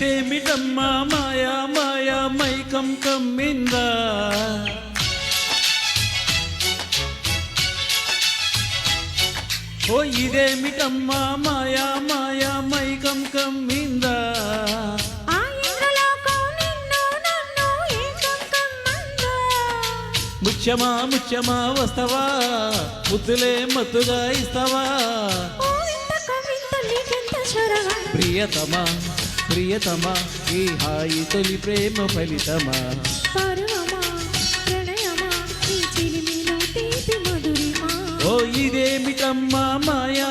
ఇదేమిటమ్మా మాయా మాయా మైకం కమ్మిందా ఓ ఇదేమిటమ్మా మాయా మాయా మైకం కమ్మిందా. ముత్యమా ముత్యమా వస్తావా ముద్దులే మత్తుగా ఇస్తావా. ప్రియతమా ప్రియతమా ఈ హాయి తొలి ప్రేమ ఫలితమా పరువమా, ప్రణయమా, ఈ చిలిమిలో తీపి మధురిమా. ఓ ఇదేమిటమ్మా మాయా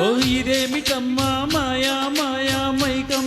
ఓ ఇదేమిటమ్మా మాయా మాయా మైకం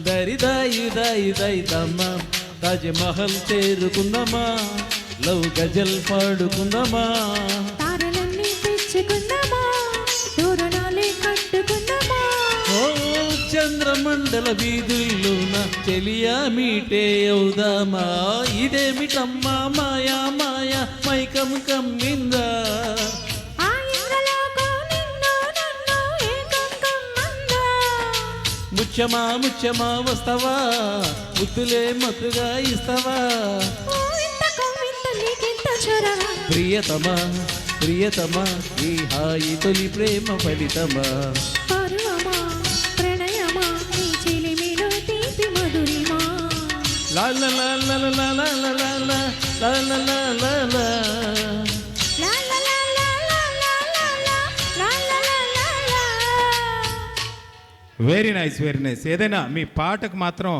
దరి దాయి దాయి దాయి దమ్మ. తాజ్ మహల్ చేరుకుందామా లవ్ గజల్ పాడుకుందామా తారలన్నీ తెచ్చుకుందామా తోరణాలే కట్టుకుందామా ఓ చంద్రమండల వీధుల్లోన చెలియా మీటే అవుదామా ఇదేమిటమ్మా మాయా మాయా మైకం కమ్మిందా? ముచ్చమా ముచ్చమా వస్తావా ముద్దులే మత్తుగా ఇస్తావా. ప్రియతమా ప్రియతమా ఈ హాయి తొలి ప్రేమ ఫలితమా లా లా లా లా లా లా లా లా లా లా. వెరీ నైస్ వెరీ నైస్ ఏదైనా మీ పాటకు మాత్రం